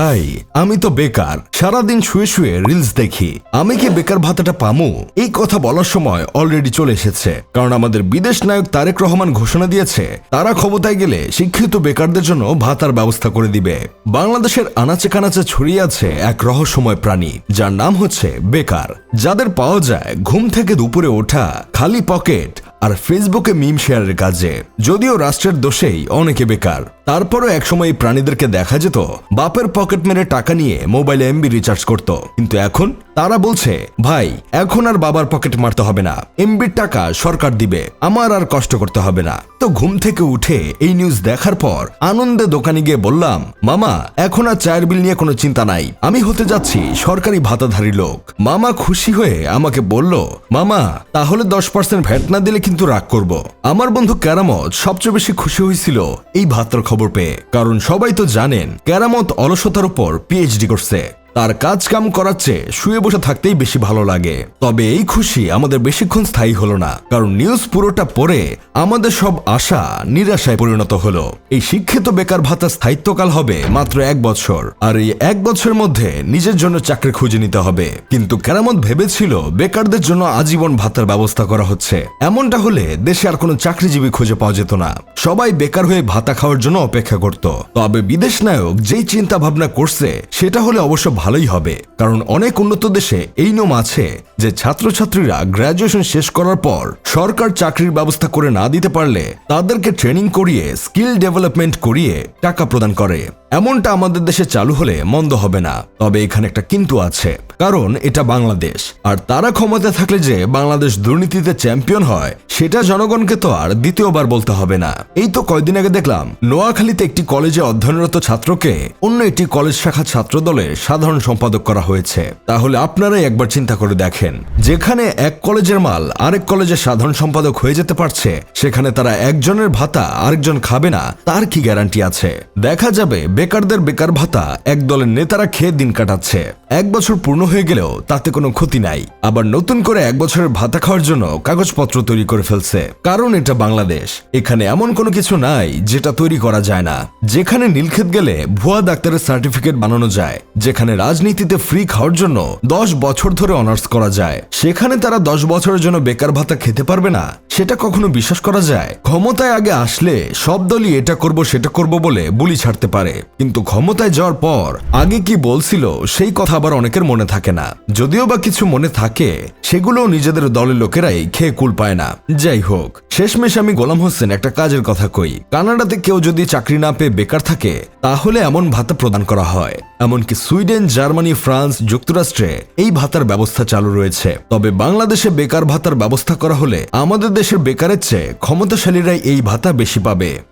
ভাই, আমি তো বেকার। সারাদিন শুয়ে শুয়ে রিলস দেখি। আমি কি বেকার ভাতাটা পামু? এই কথা বলার সময় অলরেডি চলে এসেছে। কারণ আমাদের বিদেশ নায়ক তারেক রহমান ঘোষণা দিয়েছে, তারা ক্ষমতায় গেলে শিক্ষিত বেকারদের জন্য ভাতার ব্যবস্থা করে দিবে। বাংলাদেশের আনাচে কানাচে ছড়িয়ে আছে এক রহস্যময় প্রাণী, যার নাম হচ্ছে বেকার। যাদের পাওয়া যায় ঘুম থেকে দুপুরে ওঠা, খালি পকেট আর ফেসবুকে মিম শেয়ারের কাজে। যদিও রাষ্ট্রের দোষেই অনেকে বেকার। তারপরও একসময় এই প্রাণীদেরকে দেখা যেত। বাপের পকেট মেরে টাকা নিয়ে মোবাইলে এমবি রিচার্জ করত। কিন্তু এখন তারা বলছে, ভাই, এখন আর বাবার পকেট মারতে হবে না। এমবির টাকা সরকার দিবে। আমার আর কষ্ট করতে হবে না। তো ঘুম থেকে উঠে এই নিউজ দেখার পর আনন্দে দোকানে গিয়ে বললাম, মামা, এখন আর চায়ের বিল নিয়ে কোনো চিন্তা নাই। আমি হতে যাচ্ছি সরকারি ভাতাধারী লোক। মামা খুশি হয়ে আমাকে বলল, মামা, তাহলে দশ পার্সেন্ট ভ্যাট না দিলে কিন্তু রাগ করব। আমার বন্ধু ক্যারামত সবচেয়ে বেশি খুশি হয়েছিল এই ভাতার খবর পেয়ে। কারণ সবাই তো জানেন ক্যারামত অলসতার উপর পিএইচডি করছে। তার কাজ কাম করার চেয়ে শুয়ে বসে থাকতেই বেশি ভালো লাগে। তবে এই খুশি আমাদের বেশিক্ষণ স্থায়ী হলো না, কারণ নিউজ পুরোটা পড়ে আমাদের সব আশা নিরাশায় পরিণত হলো। এই শিক্ষিত বেকার ভাতা স্থায়িত্বকাল হবে মাত্র এক বছর, আর এই এক বছরের মধ্যে নিজের জন্য চাকরি খুঁজে নিতে হবে। কিন্তু কেরামত ভেবেছিল বেকারদের জন্য আজীবন ভাতার ব্যবস্থা করা হচ্ছে। এমনটা হলে দেশে আর কোনো চাকরিজীবী খুঁজে পাওয়া যেত না। সবাই বেকার হয়ে ভাতা খাওয়ার জন্য অপেক্ষা করত। তবে বিদেশ নায়ক যেই চিন্তা ভাবনা করছে, সেটা হলে অবশ্য ভালোই হবে। কারণ অনেক উন্নত দেশে এই নিয়ম আছে যে ছাত্রছাত্রীরা গ্র্যাজুয়েশন শেষ করার পর সরকার চাকরির ব্যবস্থা করে না দিতে পারলে তাদেরকে ট্রেনিং করিয়ে স্কিল ডেভেলপমেন্ট করিয়ে টাকা প্রদান করে। এমনটা আমাদের দেশে চালু হলে মন্দ হবে না, তবে এখানে একটা কিন্তু আছে। কারণ এটা বাংলাদেশ। আর তারা ক্ষমতায় থাকলে যে বাংলাদেশ দুর্নীতিতে চ্যাম্পিয়ন হয়, সেটা জনগণকে তো আর দ্বিতীয়বার বলতে হবে না। এই তো কয়দিন আগে দেখলাম, নোয়াখালীতে একটি কলেজে অধ্যয়নরত ছাত্রকে অন্য একটি কলেজ শাখা ছাত্র দলের সাধারণ সম্পাদক করা হয়েছে। তাহলে আপনারাই একবার চিন্তা করে দেখেন। যেখানে এক কলেজের মাল আরেক কলেজের সাধারণ সম্পাদক হয়ে যেতে পারছে, সেখানে তারা একজনের ভাতা আরেকজন খাবে না, তার কি গ্যারান্টি আছে? দেখা যাবে বেকারদের বেকার ভাতা এক দলের নেতারা খেয়ে দিন কাটাচ্ছে। এক বছর পূর্ণ হয়ে গেলেও তাতে কোনো ক্ষতি নাই। আবার নতুন করে এক বছরের ভাতা খাওয়ার জন্য কাগজপত্র তৈরি করে ফেলছে। কারণ এটা বাংলাদেশ। এখানে এমন কোনো কিছু নাই যেটা তৈরি করা যায় না। যেখানে নীলক্ষেত গেলে ভুয়া ডাক্তারের সার্টিফিকেট বানানো যায়। যেখানে রাজনীতিতে ফ্রি খাওয়ার জন্য দশ বছর ধরে অনার্স করা যায়। সেখানে তারা দশ বছরের জন্য বেকার ভাতা খেতে পারবে না। সেটা কখনো বিশ্বাস করা যায়? ক্ষমতায় আগে আসলে সব দলই এটা করব, সেটা করব বলে বুলি ছাড়তে পারে। কিন্তু ক্ষমতায় যাওয়ার পর আগে কি বলছিল সেই কথা আবার অনেকের মনে থাকে না। যদিও বা কিছু মনে থাকে সেগুলো নিজেদের দলের লোকেরাই খেয়ে কুল পায় না। যাই হোক, শেষমেশ আমি গোলাম হোসেন একটা কাজের কথা কই। কানাডাতে কেউ যদি চাকরি না পেয়ে বেকার থাকে, তাহলে এমন ভাতা প্রদান করা হয়। এমনকি সুইডেন, জার্মানি, ফ্রান্স যুক্তরাষ্ট্রে এই ভাতার ব্যবস্থা চালু রয়েছে। তবে বাংলাদেশে বেকার ভাতার ব্যবস্থা করা হলে আমাদের দেশের বেকারের চেয়ে ক্ষমতাশালীরাই এই ভাতা বেশি পাবে।